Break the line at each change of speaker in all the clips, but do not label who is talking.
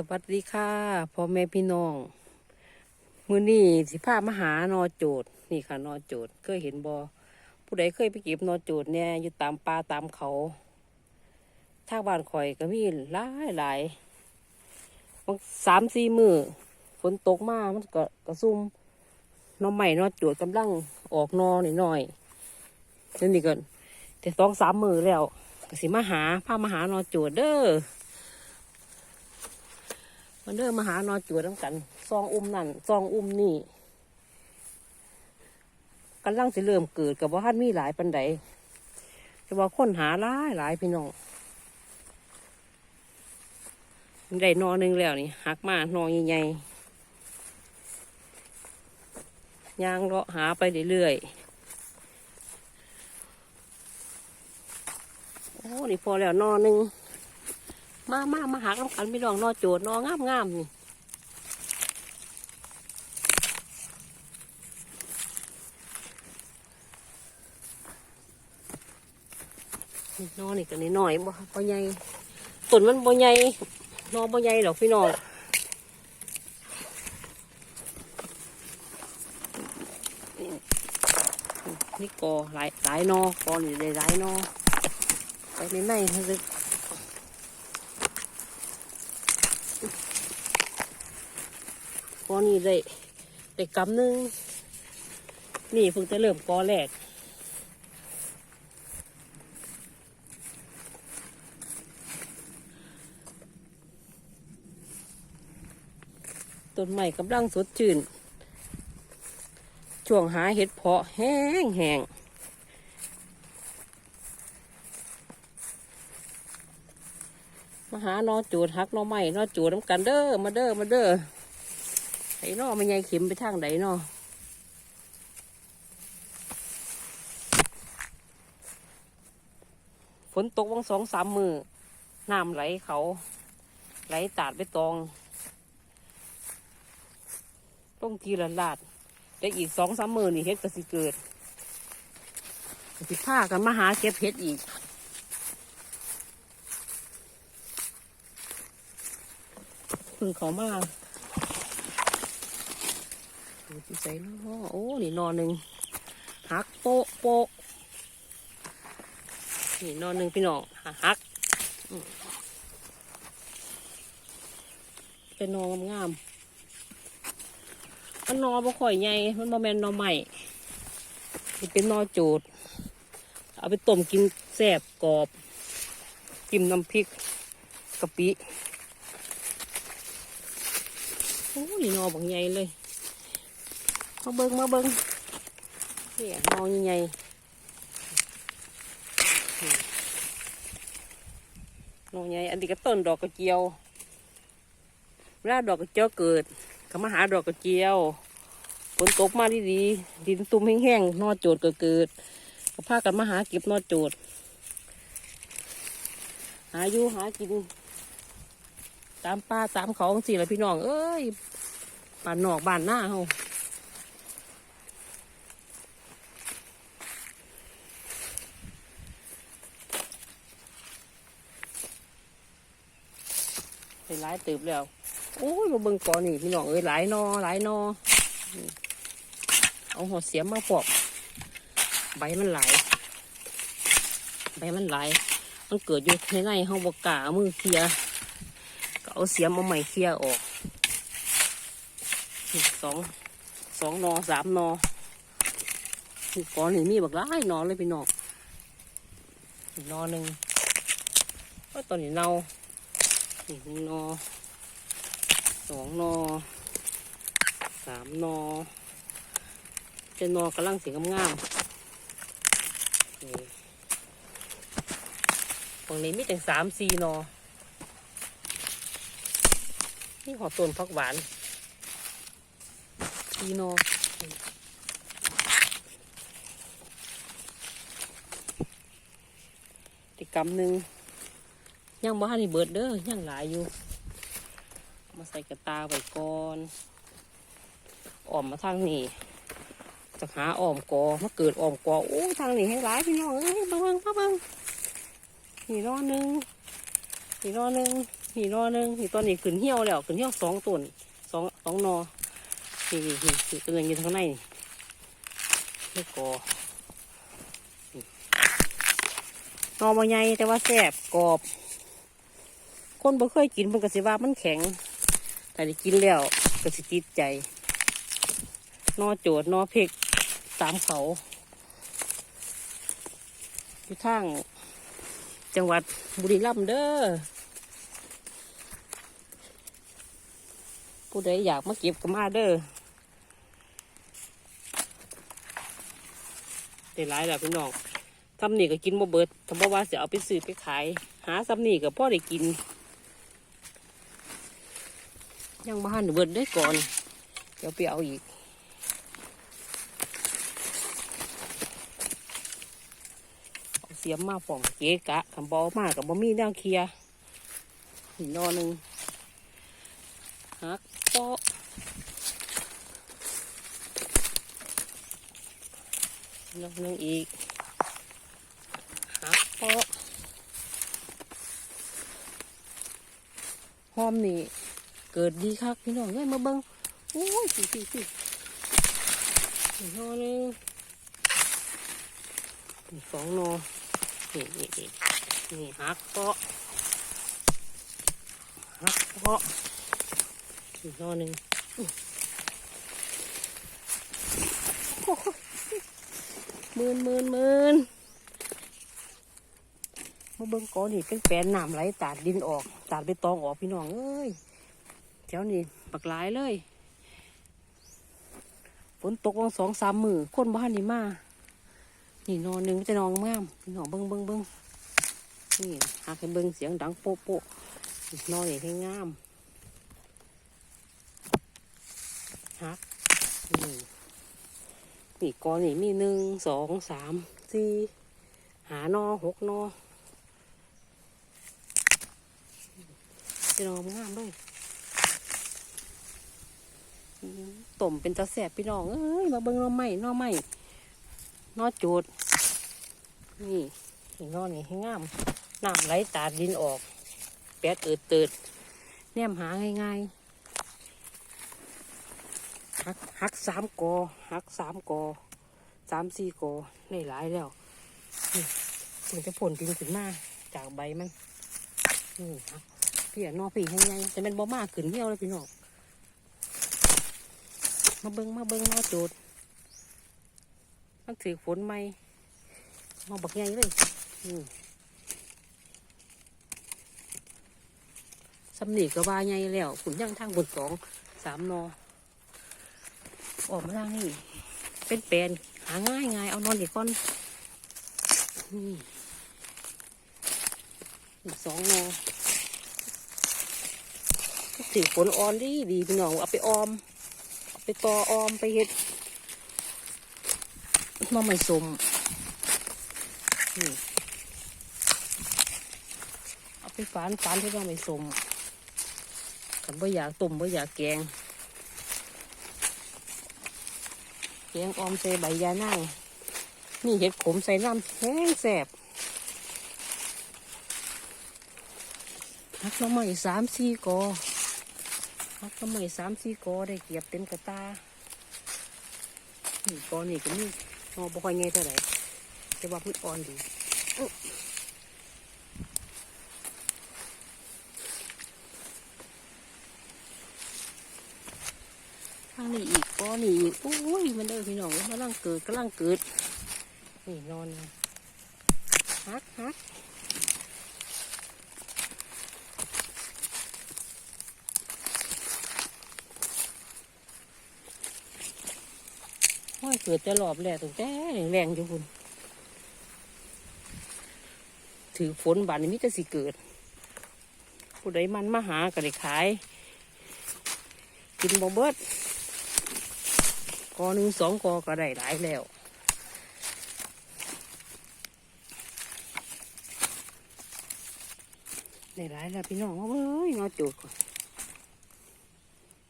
สวัสดีค่ะพ่อแม่พี่น้อง มือนี้สิพามหานอโจดนี่ค่ะนอโจดเคยเห็นบอผู้ใดเคยไปเก็บนอโจดเนี่ยอยู่ตามป่าตามเขาทางบ้านข่อยก็มีหลายหลายบางสามสี่มือฝนตกมามันก็กระซุ่มนอใหม่นอโจดกำลังออกนอหน่อยๆเดี๋ยวนี้ก็แต่สองสามมือแล้วก็สิมาหาพามาหานอโจดเด้อ มันเดินมาหานอนจวดน้ำกัน ซองอุ้มนั่น ซองอุ้มนี่กำลังสิเริ่มเกิดกับว่าท่านมีหลายปันใดแต่ว่าคนหาหลายหลายพี่น้องได้นอหนึงแล้วนี่หักมานอนใหญ่ๆย่างเลาะหาไปเรื่อยๆโอ้นี่พอแล้วนอหนึง มามามาหากันกันพี่น้องนอโจดนองามงามนี่นี่นอนี่กันนี่หน่อยบ่บ่ใหญ่ต้นมันบ่ใหญ่นอบ่ใหญ่หรอกพี่น้องนี่นี่กอหลายหลายนอกอนี่ได้หลายนอไปในในลึก กอนี่ได้ได้กำหนึ่งนี่เพิ่งจะเริ่มกอแรกต้นใหม่กำลังสดชื่น ช่วงหาเห็ดเพาะแห้งแห้งมาหานอจูดฮักนอใหม่นอจูดน้ำกันเด้อ มาเด้อ มาเด้อ ไอ้นอมันยายเข็มไปทางไหนนอฝนตกวังสองสามมือน้ำไหลเขา ไหลตาดไปตองต้องทีละลาดแต่อีกสองสามมือนี่เฮ็ดก็สิเกิดสิพากันมาหาเก็บเฮ็ดอีกเพึ่งเขามา ดูที่ใส่เนาะโอ้ นี่นอนหนึ่งหักโปะโปะนี่นอนหนึ่งพี่น้องหักเป็นนองงามๆมันนอบ่ค่อยใหญ่ มันบ่แมนนอใหม่นี่เป็นนอโจด เอาไปต้มกินแซ่บกรอบกินน้ำพริกกะปิ โอ้ยนอบางใหญ่เลย มาเบิงมาเบิงนี่นอนใหญ่นอนใหญ่อันนี้ก็ต้นดอกกระเจียวเวลาดอกกระเจียวเกิดเขามาหาดอกกระเจียวฝนตกมาดีดีๆดินตุ้มแห้งๆนอโจดก็เกิดก็พากันมาหาเก็บนอโจดหาอยู่หากินตามป่าตามเขาสิละพี่น้อง เอ้ยป่านนอกบ้านหน้าเฮา หลายตืบแล้ว โอ้ยมาเบิ่งก่อนนี่พี่น้องเอ้ยหลายนอหลายนอเอาหัวเสียมมาปอกใบมันหลายใบมันหลายมันเกิดอยู่ในในห้องบกล้ามือเคลียก็เอาเสียมเอาใหม่เคลียออกสองสองนอสามนอก่อนนี่มีบักหลายนอเลยพี่น้องอีนอหนึ่งก็ตอนนี้เนา อีกนอสองนอสามนอเจะนอกำลังสีงามๆนี่ตรงนี้มีถึงสามสี่นอนี่หอต้นพักหวานสี่นอติกรรมหนึ่ง ยังบ้านนี่เบิดเด้อยังหลายอยู่ มาใส่กระตาไว้ก่อนออมมาทางนี้จะหาออมกอมาเกิดออมกอโอ้ทางนี้ให้หลายพี่น้องเอ้ยมาเบิ่งมาเบิ่งนี่รอหนึ่งนี่นอหนึ่งนี่นอหนึ่งนี่ตอนนี้ขึ้นเหี่ยวแล้วขึ้นเหี่ยวสองต้นสองสองนอนี่นี่นี่ตัวนึงอยู่ข้างในนี่ไม่กอนอมาใหญ่แต่ว่าแซ่บกรอบ คนบ่เคยกินเพิ่นก็สิว่ามันแข็ง แต่ได้กินแล้วก็สิติดใจ นอโจดนอเพกตามเขาอยู่ทางจังหวัดบุรีรัมย์เด้อผู้ใดอยากมาเก็บก็มาเด้อได้หลายแล้วพี่น้องทำนี่ก็กินบ่เบิดทำบ่ว่าจะเอาไปซื้อไปขาย หาซ้ำนี่ก็พ่อได้กิน ยังบ้านเบิดได้ก่อน เดี๋ยวไปเอาอีกเสียมมาฝ่องเกะกะคำบอมากกับบ่มีแนวเคลียหินนอหนึ่งฮักเปะนอกนึงอีกฮักเปาะหอมนี่ เกิดดีคักพี่น้องเอ้ยมาเบิ้งโอ้ยสิสิสิอีกนอหนึงสองนอนี่นี่นี่นี่หักเปาะหักเปาะอีกนอหนึ่งหมื่นหมื่นหมื่นมาเบิ้งก้อนนี่เป็นแปลนน้ำไหลตาดดินออก ตาดไปตองออกพี่น้องเอ้ย แถวนี้ปักหลายเลยฝนตกวังสองสามมือคนบ้านนี่มานี่นอนหนึ่งจะนอนงามพี่นองเบิ้งเบิ้งเบิ้งนี่หากให้เบิ้งเสียงดังโป๊ะโป๊ะนอนอย่างให้งามฮักนี่นี่กอนี่มีหนึ่งสองสามสี่หานอหกนอจะนอนงามเลย ต้มเป็นตาแสบพี่น้องเอ้ยมาเบิ่งน้อไม้น้อไม้น้อจูดนี่นี่หน้อนี่ให้งามน้ำไหลตาดดินออก แปดเอิดเติดแนมหาง่ายๆหักหักสามกอหักสามกอสามสี่กอได้หลายแล้วนี่ถึงจะผลดินขึ้นมาจากใบมันนี่ครับพี่อะนอพี่ให้ไงแต่มันบ่มากขึ้นเที่ยวเลยพี่น้อง มาเบิงมาเบิงมาโจดมันถือฝนไหมมาบักใหญ่เลยสำนีก็ว่าใหญ่แล้วขุนย่างทางบนสองสามนอ ออกมาทางนี้เป็นแปลนหาง่ายง่ายเอานอนอีกก้อนนี่สองนอถือฝนอ่อนดีดีพี่น้องเอาไปออม ไปตอออมไปเฮ็ดน้อไม่สมนี่เอาไปฝานฝานที่หน้อไม่สมขันบ่อยากต้มบ่อยากแกง แกงออมใส่ใบยานั่งนี่เห็ดขมใส่น้ำแห้งแสบหักน้อไม้สามสี่กอักก็ไม่สามสี่กอได้เกียบเต็มกระตานี่กอนี่ก็มีงอบ่ค่อยใหญ่เท่าไหร่แต่ว่าพืชอ่อนดีข้างนี้อีกกอนี่อีกโอ้ยมันเด้อพี่น้องกำลังเกิดกำลังเกิด นี่นอนฮักฮัก ห้อยเกิดแต่รอบแรกตั้งแต่แรงอยู่คุณถือฝนบานนี้มิจะสิเกิด ผู้ใดมันมาหาก็ไดขาย กินบ่เบิดกอหนึ่งสองกอก็ได้หลายแล้วได้หลายแล้วพี่น้องเอ้ยมาจุดก่อน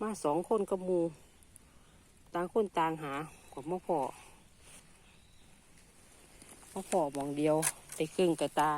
มาสองคนกับมูต่างคนต่างหา กับมะพร้าวมะพร้าวมองเดียวไปครึ่งกระตา